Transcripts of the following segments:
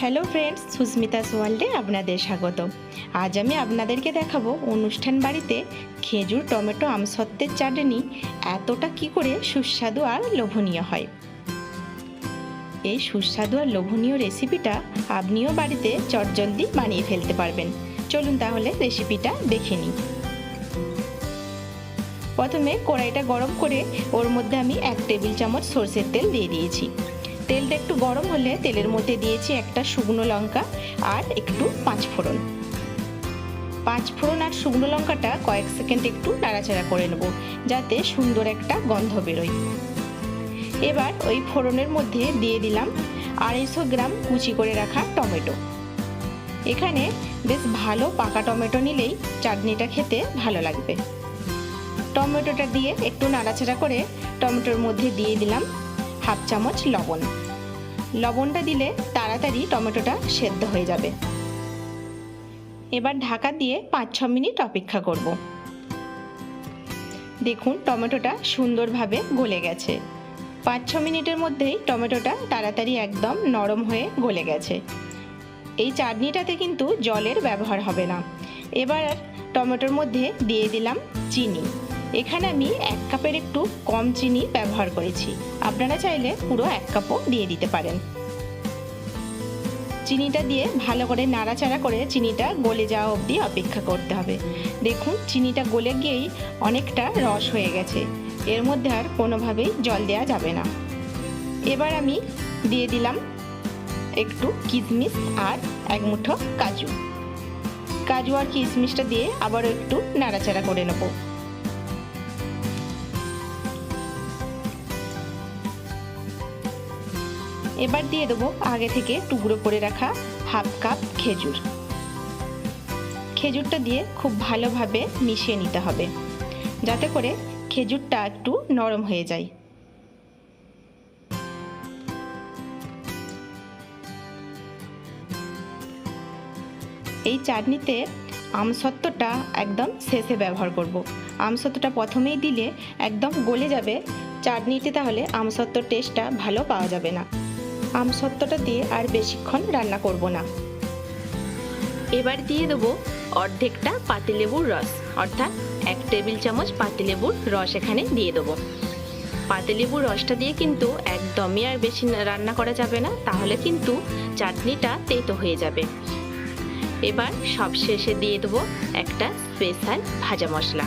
Hello friends Susmita's ওয়ার্ল্ডে আপনাদের স্বাগত আজ আমি আপনাদেরকে দেখাবো অনুষ্ঠান বাড়িতে খেজুর, টমেটো, আমসত্ত্বের চাটনি এতটা কি করে সুস্বাদু আর লোভনীয় হয়। এই সুস্বাদু আর লোভনীয় রেসিপিটা আপনিও বাড়িতে চটজলদি বানিয়ে ফেলতে পারবেন। চলুন তাহলে রেসিপিটা দেখে নিই। প্রথমে কড়াইটা গরম করে ওর মধ্যে আমি এক টেবিল চামচ সর্ষের তেল দিয়ে দিয়েছি। তেলটা একটু গরম হলে তেলের মধ্যে দিয়েছি একটা শুকনো লঙ্কা আর একটু পাঁচ ফোড়ন। পাঁচ ফোড়ন আর শুকনো লঙ্কাটা কয়েক সেকেন্ড একটু নাড়াচাড়া করে নেব, যাতে সুন্দর একটা গন্ধ বেরোয়। এবার ওই ফোড়নের মধ্যে দিয়ে দিলাম আড়াইশো গ্রাম কুচি করে রাখা টমেটো। এখানে বেশ ভালো পাকা টমেটো নিলেই চাটনিটা খেতে ভালো লাগবে। টমেটোটা দিয়ে একটু নাড়াচাড়া করে টমেটোর মধ্যে দিয়ে দিলাম হাফ চামচ লবণ। লবণটা দিলে তাড়াতাড়ি টমেটোটা সেদ্ধ হয়ে যাবে। এবার ঢাকা দিয়ে পাঁচ ছ মিনিট অপেক্ষা করব। দেখুন টমেটোটা সুন্দরভাবে গলে গেছে। পাঁচ ছ মিনিটের মধ্যেই টমেটোটা তাড়াতাড়ি একদম নরম হয়ে গলে গেছে। এই চাটনিটাতে কিন্তু জলের ব্যবহার হবে না। এবার টমেটোর মধ্যে দিয়ে দিলাম চিনি। এখানে আমি এক কাপের একটু কম চিনি ব্যবহার করেছি। আপনারা চাইলে পুরো এক কাপও দিয়ে দিতে পারেন। চিনিটা দিয়ে ভালো করে নাড়াচাড়া করে চিনিটা গলে যাওয়া অবধি অপেক্ষা করতে হবে। দেখুন, চিনিটা গলে গিয়েই অনেকটা রস হয়ে গেছে। এর মধ্যে আর কোনোভাবেই জল দেওয়া যাবে না। এবার আমি দিয়ে দিলাম একটু কিশমিশ আর এক মুঠো কাজু। কাজু আর কিশমিশটা দিয়ে আবারও একটু নাড়াচাড়া করে নেব। এবার দিয়ে দেবো আগে থেকে টুকরো করে রাখা হাফ কাপ খেজুর। খেজুরটা দিয়ে খুব ভালোভাবে মিশিয়ে নিতে হবে, যাতে করে খেজুরটা একটু নরম হয়ে যায়। এই চাটনিতে আমসত্ত্বটা একদম শেষে ব্যবহার করব। আমসত্ত্বটা প্রথমেই দিলে একদম গলে যাবে, চাটনিতে তাহলে আমসত্ত্বর টেস্টটা ভালো পাওয়া যাবে না। আমসত্ত্বটা দিয়ে আর বেশিক্ষণ রান্না করব না। এবার দিয়ে দেবো অর্ধেকটা পাতিলেবুর রস, অর্থাৎ এক টেবিল চামচ পাতিলেবুর রস এখানে দিয়ে দেবো। পাতিলেবুর রসটা দিয়ে কিন্তু একদমই আর বেশি রান্না করা যাবে না, তাহলে কিন্তু চাটনিটা তেতো হয়ে যাবে। এবার সব শেষে দিয়ে দেবো একটা স্পেশাল ভাজা মশলা।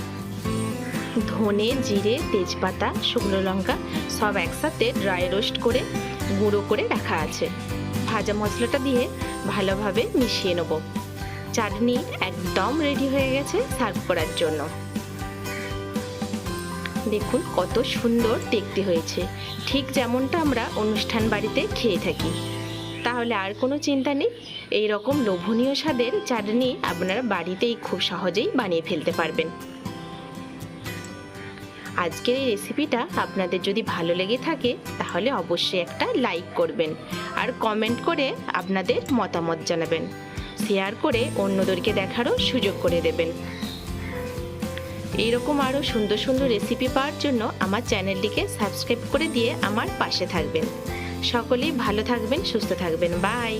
ধনে, জিরে, তেজপাতা, শুকনো লঙ্কা সব একসাথে ড্রাই রোস্ট করে গুঁড়ো করে রাখা আছে। ভাজা মশলাটা দিয়ে ভালোভাবে মিশিয়ে নেব। চাটনি একদম রেডি হয়ে গেছে সার্ভ করার জন্য। দেখুন কত সুন্দর দেখতে হয়েছে। ঠিক যেমনটা আমরা অনুষ্ঠান বাড়িতে খেয়ে থাকি। তাহলে আর কোনো চিন্তা নেই এই রকম লোভনীয় স্বাদের চাটনি আপনারা বাড়িতেই খুব সহজেই বানিয়ে ফেলতে পারবেন। আজকের এই রেসিপিটা আপনাদের যদি ভালো লেগে থাকে, তাহলে অবশ্যই একটা লাইক করবেন আর কমেন্ট করে আপনাদের মতামত জানাবেন। শেয়ার করে অন্যদেরকে দেখারও সুযোগ করে দেবেন। এইরকম আরও সুন্দর সুন্দর রেসিপি পাওয়ার জন্য আমার চ্যানেলটিকে সাবস্ক্রাইব করে দিয়ে আমার পাশে থাকবেন। সকলেই ভালো থাকবেন, সুস্থ থাকবেন। বাই